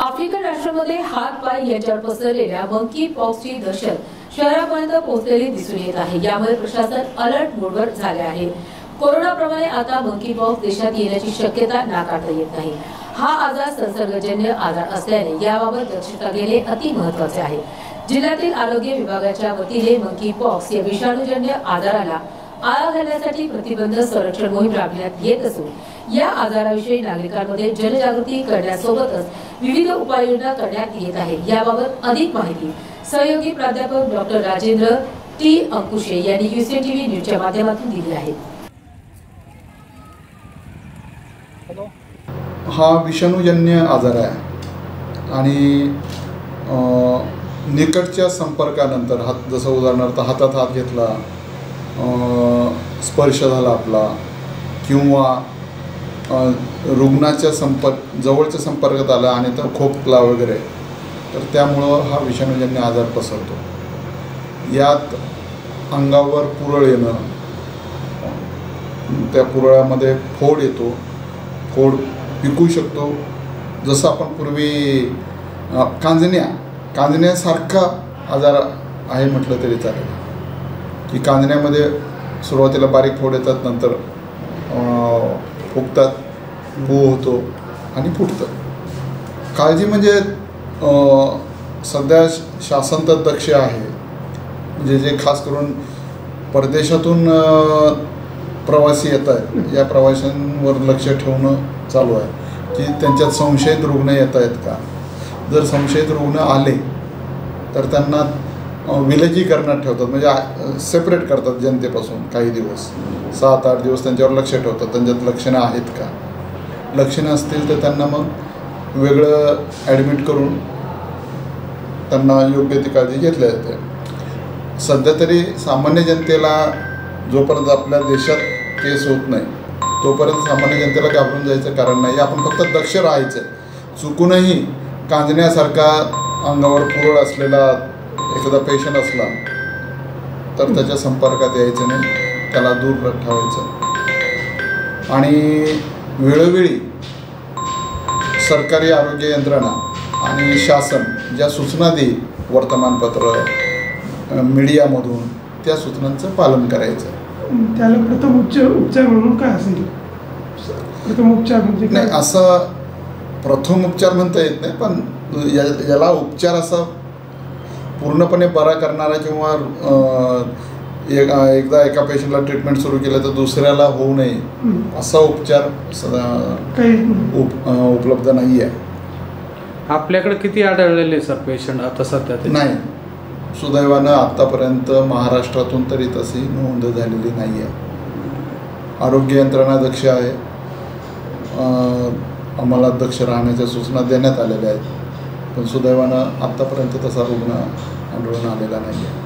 African राष्ट्रामध्ये हात पाय यांच्यावर पसरलेल्या मंकी पॉक्सची दहशत शहरापर्यंत पोहोचलेली दिसून येत आहे. यामुळे प्रशासन अलर्ट मोडवर झाले आहे. कोरोनाप्रमाणे आता मंकी पॉक्स देशात येण्याची शक्यता नाकारता येत नाही. हा आजार संसर्गजन्य आजार असल्याने याबाबत दक्षता घेणे अति महत्त्वाचे आहे. जिल्ह्यातील आरोग्य विभागाच्या वतीने मंकी पॉक्स या विषाणूजन्य आजाराला आळा घालण्यासाठी प्रतिबंध संरक्षण मोहीम राबविण्यात येत असून या आजाराविषयी नागरिकांमध्ये जनजागृती करण्यासोबतच विविध उपाययोजना करण्यात येत आहे. याबाबत अधिक माहिती सहयोगी प्राध्यापक डॉक्टर राजेंद्र टी. अंकुशे यांनी युसी टीव्ही न्यूजच्या माध्यमातून दिली आहे. हा विषाणूजन्य आजार आहे. आणि अं, निकटच्या संपर्कानंतर हात जसं उदाहरणार्थ हातात हात घेतला स्पर्श झाला आपला किंवा रुग्णाच्या संपर्क जवळच्या संपर्कात आला आणि तर खोकला वगैरे तर त्यामुळं हा विषाणूजन्य आजार पसरतो. यात अंगावर पुरळ येणं त्या पुरळामध्ये फोड येतो. फोड पिकू शकतो. जसं आपण पूर्वी कांजण्या कांजण्यासारखा आजार आहे म्हटलं तरी चालेल. की कांदण्यामध्ये सुरुवातीला बारीक फोड येतात नंतर फुगतात गू होतो आणि फुटतं. काळजी म्हणजे सध्या श- शासन तर दक्ष आहे. म्हणजे जे खास करून परदेशातून प्रवासी येत आहेत या प्रवाशांवर लक्ष ठेवणं चालू आहे. की त्यांच्यात संशयित रुग्ण येत आहेत का? जर संशयित रुग्ण आले तर त्यांना विलगीकरणात ठेवतात म्हणजे सेपरेट करतात जनतेपासून काही दिवस. सात आठ दिवस त्यांच्यावर लक्ष ठेवतात. त्यांच्यात लक्षणं आहेत का? लक्षणं असतील तर त्यांना मग वेगळं ॲडमिट करून त्यांना योग्य ती काळजी घेतल्या जाते. सध्या तरी सामान्य जनतेला जोपर्यंत आपल्या देशात केस होत नाही तोपर्यंत सामान्य जनतेला घाबरून जायचं कारण नाही. आपण फक्त दक्ष राहायचं. चुकूनही कांजण्यासारखा अंगावर पुरळ असलेला एखादा पेशंट असला तर त्याच्या संपर्कात यायचं नाही. त्याला दूर ठेवायचं. आणि वेळोवेळी सरकारी आरोग्य यंत्रणा आणि शासन ज्या सूचना देईल वर्तमानपत्र मीडियामधून त्या सूचनांचं पालन करायचं. त्याला प्रथम उच्च उपचार म्हणून काय असेल? प्रथम उपचार म्हणजे नाही असं प्रथम उपचार म्हणता येत नाही पण या याला उपचार असा पूर्णपणे बरा करणारा किंवा एक एकदा एका पेशंटला ट्रीटमेंट सुरू केलं तर दुसऱ्याला होऊ नये हं. असा उपचार सदा काही उप उपलब्ध नाही आहे. आपल्याकडे किती आढळलेले सर पेशंट आता सध्या ते नाही. सुदैवानं आत्तापर्यंत महाराष्ट्रातून तरी तशी नोंद झालेली नाही आहे. आरोग्य यंत्रणा दक्ष आहे. आम्हाला दक्ष राहण्याच्या सूचना देण्यात आलेल्या आहेत. पण सुदैवानं आत्तापर्यंत तसा रुग्ण आढळून आलेला नाही आहे